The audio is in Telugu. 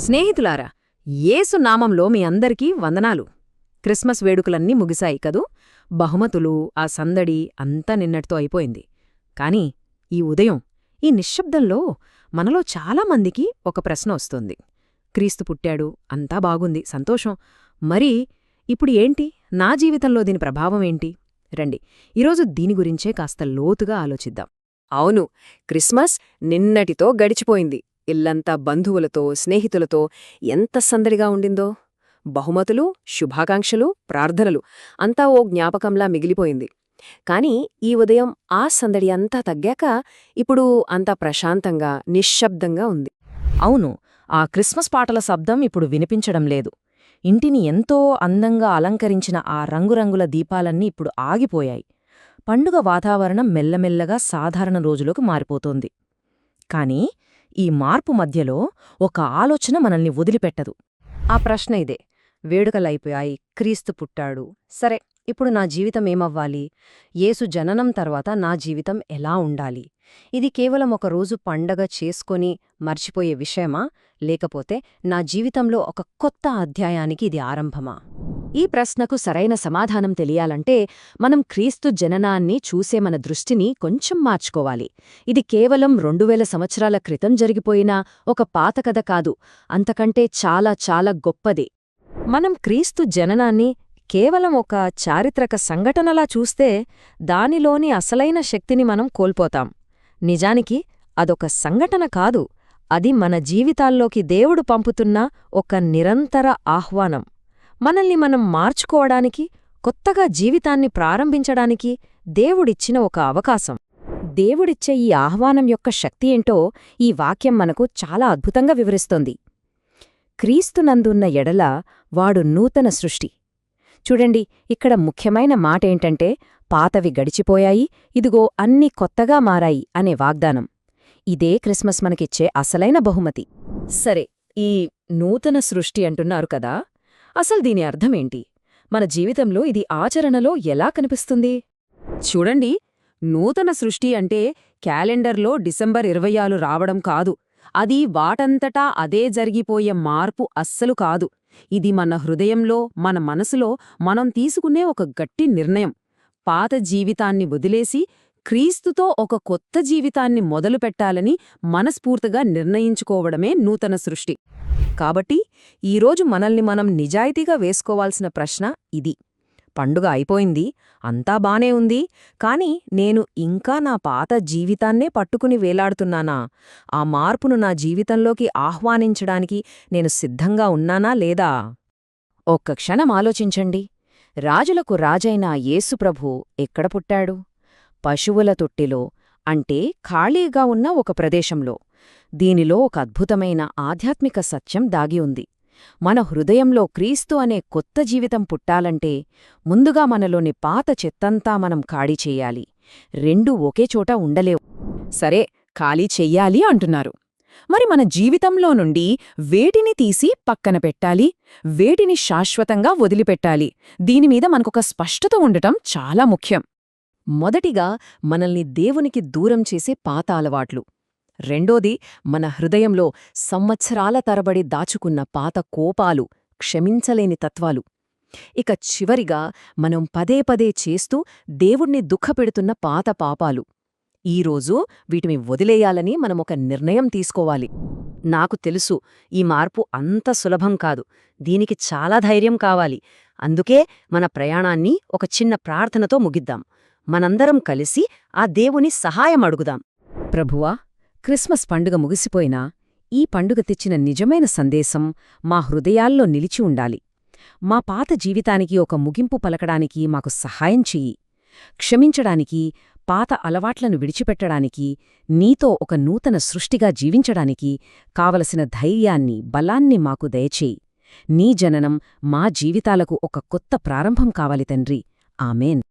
స్నేహితులారా యేసు నామంలో మీ అందరికీ వందనాలు. క్రిస్మస్ వేడుకలన్నీ ముగిశాయి కదూ? బహుమతులు ఆ సందడి అంతా నిన్నటితో అయిపోయింది. కాని ఈ ఉదయం ఈ నిశ్శబ్దంలో మనలో చాలామందికి ఒక ప్రశ్న వస్తుంది. క్రీస్తు పుట్టాడు అంతా బాగుంది సంతోషం. మరి ఇప్పుడు ఏంటి? నా జీవితంలో దీని ప్రభావం ఏంటి? రండి ఈరోజు దీని గురించే కాస్త లోతుగా ఆలోచిద్దాం. అవును క్రిస్మస్ నిన్నటితో గడిచిపోయింది. ఇల్లంతా బంధువులతో స్నేహితులతో ఎంత సందడిగా ఉండిందో. బహుమతులు శుభాకాంక్షలు ప్రార్థనలు అంతా ఓ జ్ఞాపకంలా మిగిలిపోయింది. కాని ఈ ఉదయం ఆ సందడి అంతా తగ్గాక ఇప్పుడు అంతా ప్రశాంతంగా నిశ్శబ్దంగా ఉంది. అవును ఆ క్రిస్మస్ పాటల శబ్దం ఇప్పుడు వినిపించడం లేదు. ఇంటిని ఎంతో అందంగా అలంకరించిన ఆ రంగురంగుల దీపాలన్నీ ఇప్పుడు ఆగిపోయాయి. పండుగ వాతావరణం మెల్లమెల్లగా సాధారణ రోజులోకి మారిపోతోంది. కాని ఈ మార్పు మధ్యలో ఒక ఆలోచన మనల్ని వదిలిపెట్టదు. ఆ ప్రశ్న ఇదే. వేడుకలైపోయాయి. క్రీస్తు పుట్టాడు. సరే ఇప్పుడు నా జీవితం ఏమవ్వాలి? యేసు జననం తర్వాత నా జీవితం ఎలా ఉండాలి? ఇది కేవలం ఒక రోజు పండగ చేసుకొని మర్చిపోయే విషయమా? లేకపోతే నా జీవితంలో ఒక కొత్త అధ్యాయానికి ఇది ఆరంభమా? ఈ ప్రశ్నకు సరైన సమాధానం తెలియాలంటే మనం క్రీస్తు జననాన్ని చూసే మన దృష్టిని కొంచెం మార్చుకోవాలి. ఇది కేవలం రెండువేల సంవత్సరాల క్రితం జరిగిపోయిన ఒక పాత కథ కాదు అంతకంటే చాలా చాలా గొప్పది. మనం క్రీస్తు జననాన్ని కేవలం ఒక చారిత్రక సంఘటనలా చూస్తే దానిలోని అసలైన శక్తిని మనం కోల్పోతాం. నిజానికి అదొక సంఘటన కాదు అది మన జీవితాల్లోకి దేవుడు పంపుతున్న ఒక నిరంతర ఆహ్వానం. మనల్ని మనం మార్చుకోవడానికి కొత్తగా జీవితాన్ని ప్రారంభించడానికి దేవుడిచ్చిన ఒక అవకాశం. దేవుడిచ్చే ఈ ఆహ్వానం యొక్క శక్తి ఏంటో ఈ వాక్యం మనకు చాలా అద్భుతంగా వివరిస్తోంది. క్రీస్తునందున్న ఎడల వాడు నూతన సృష్టి. చూడండి ఇక్కడ ముఖ్యమైన మాటేంటంటే పాతవి గడిచిపోయాయి ఇదిగో అన్నీ కొత్తగా మారాయి అనే వాగ్దానం. ఇదే క్రిస్మస్ మనకిచ్చే అసలైన బహుమతి. సరే ఈ నూతన సృష్టి అంటున్నారు కదా అసలు దీని అర్థమేంటి? మన జీవితంలో ఇది ఆచరణలో ఎలా కనిపిస్తుంది? చూడండి నూతన సృష్టి అంటే క్యాలెండర్లో డిసెంబర్ ఇరవయ్యాలు రావడం కాదు. అది వాటంతటా అదే జరిగిపోయే మార్పు అస్సలు కాదు. ఇది మన హృదయంలో మన మనసులో మనం తీసుకునే ఒక గట్టి నిర్ణయం. పాత జీవితాన్ని వదిలేసి క్రీస్తుతో ఒక కొత్త జీవితాన్ని మొదలుపెట్టాలని మనస్ఫూర్తిగా నిర్ణయించుకోవడమే నూతన సృష్టి. కాబట్టి ఈరోజు మనల్ని మనం నిజాయితీగా వేసుకోవాల్సిన ప్రశ్న ఇది. పండుగ అయిపోయింది అంతా బానే ఉంది కాని నేను ఇంకా నా పాత జీవితాన్నే పట్టుకుని వేలాడుతున్నానా? ఆ మార్పును నా జీవితంలోకి ఆహ్వానించడానికి నేను సిద్ధంగా ఉన్నానా లేదా? ఒక్క క్షణం ఆలోచించండి. రాజులకు రాజైన యేసుప్రభు ఎక్కడ పుట్టాడు? పశువుల తొట్టిలో అంటే ఖాళీగా ఉన్న ఒక ప్రదేశంలో. దీనిలో ఒక అద్భుతమైన ఆధ్యాత్మిక సత్యం దాగి ఉంది. మన హృదయంలో క్రీస్తు అనే కొత్త జీవితం పుట్టాలంటే ముందుగా మనలోని పాత చెత్తంతా మనం ఖాళీ చెయ్యాలి రెండూ ఒకే చోట ఉండలేవు. సరే ఖాళీ చెయ్యాలి అంటున్నారు. మరి మన జీవితంలో నుండి వేటిని తీసి పక్కన పెట్టాలి? వేటిని శాశ్వతంగా వదిలిపెట్టాలి? దీనిమీద మనకొక స్పష్టత ఉండటం చాలా ముఖ్యం. మొదటిగా మనల్ని దేవునికి దూరం చేసే పాత అలవాట్లు. రెండోది మన హృదయంలో సంవత్సరాల తరబడి దాచుకున్న పాత కోపాలు క్షమించలేని తత్వాలు. ఇక చివరిగా మనం పదే పదే చేస్తూ దేవుణ్ణి దుఃఖపెడుతున్న పాత పాపాలు. ఈరోజు వీటిని వదిలేయాలని మనమొక నిర్ణయం తీసుకోవాలి. నాకు తెలుసు ఈ మార్పు అంత సులభం కాదు. దీనికి చాలా ధైర్యం కావాలి. అందుకే మన ప్రయాణాన్ని ఒక చిన్న ప్రార్థనతో ముగిద్దాం. మనందరం కలిసి ఆ దేవుని సహాయం అడుగుదాం. ప్రభువా క్రిస్మస్ పండుగ ముగిసిపోయినా ఈ పండుగ తెచ్చిన నిజమైన సందేశం మా హృదయాల్లో నిలిచి ఉండాలి. మా పాత జీవితానికి ఒక ముగింపు పలకడానికి మాకు సహాయం చెయ్యి. క్షమించడానికి పాత అలవాట్లను విడిచిపెట్టడానికి నీతో ఒక నూతన సృష్టిగా జీవించడానికి కావలసిన ధైర్యాన్ని బలాన్ని మాకు దయచేయి. నీ జననం మా జీవితాలకు ఒక కొత్త ప్రారంభం కావాలి తండ్రి. ఆమెన్.